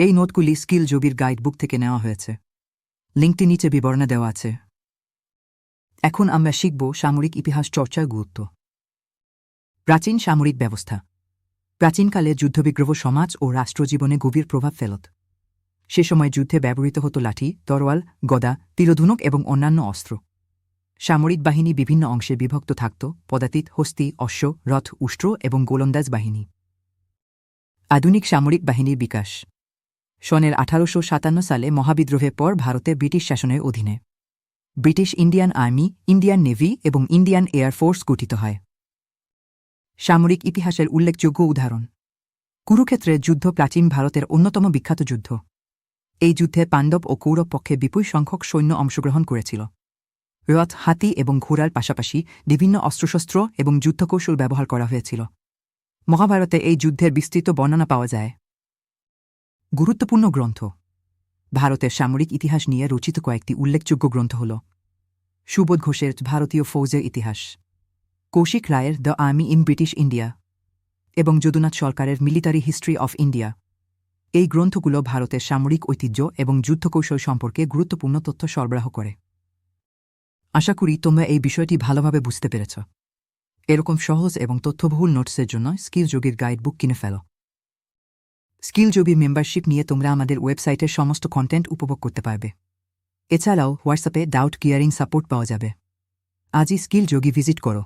এই নোটগুলি স্কিল জবির গাইডবুক থেকে নেওয়া হয়েছে। লিঙ্কটি নিচে বিবরণে দেওয়া আছে। এখন আমরা শিখব সামরিক ইতিহাস চর্চার গুরুত্ব। প্রাচীন সামরিক ব্যবস্থা। প্রাচীনকালে যুদ্ধবিগ্রহ সমাজ ও রাষ্ট্রজীবনে গভীর প্রভাব ফেলত। সে সময় যুদ্ধে ব্যবহৃত হতো লাঠি, তরোয়াল, গদা, তীরধনুক এবং অন্যান্য অস্ত্র। সামরিক বাহিনী বিভিন্ন অংশে বিভক্ত থাকত পদাতিত হস্তি, অশ্ব, রথ, উষ্ট্র এবং গোলন্দাজ বাহিনী। আধুনিক সামরিক বাহিনীর বিকাশ। সনের আঠারোশো সাতান্ন সালে মহাবিদ্রোহের পর ভারতে ব্রিটিশ শাসনের অধীনে। British Indian army, Indian navy এবং ইন্ডিয়ান এয়ার ফোর্স গঠিত হয়। সামরিক ইতিহাসের উল্লেখযোগ্য উদাহরণ। কুরুক্ষেত্রের যুদ্ধ প্রাচীন ভারতের অন্যতম বিখ্যাত যুদ্ধ। এই যুদ্ধে পাণ্ডব ও কৌরব পক্ষে বিপুল সংখ্যক সৈন্য অংশগ্রহণ করেছিল। রথ হাতি এবং ঘোড়ার পাশাপাশি বিভিন্ন অস্ত্রশস্ত্র এবং যুদ্ধকৌশল ব্যবহার করা হয়েছিল। মহাভারতে এই যুদ্ধের বিস্তৃত বর্ণনা পাওয়া যায়। গুরুত্বপূর্ণ গ্রন্থ। ভারতের সামরিক ইতিহাস নিয়ে রচিত কয়েকটি উল্লেখযোগ্য গ্রন্থ হল সুবোধ ঘোষের ভারতীয় ফৌজের ইতিহাস কৌশিক রায়ের the army in British India এবং যদুনাথ সরকারের মিলিটারি হিস্ট্রি অফ ইন্ডিয়া এই গ্রন্থগুলো ভারতের সামরিক ঐতিহ্য এবং যুদ্ধকৌশল সম্পর্কে গুরুত্বপূর্ণ তথ্য সরবরাহ করে। আশা করি তোমরা এই বিষয়টি ভালোভাবে বুঝতে পেরেছ। এরকম সহজ এবং তথ্যবহুল নোটসের জন্য স্কিল যোগীর গাইডবুক কিনে ফেলো। স্কিল জবি মেম্বারশিপ নিয়ে তোমরা আমাদের ওয়েবসাইটের সমস্ত কন্টেন্ট উপভোগ করতে পারবে। এছাড়াও হোয়াটসঅ্যাপে ডাউট কিয়ারিং সাপোর্ট পাওয়া যাবে। আজই স্কিল যোগী ভিজিট করো।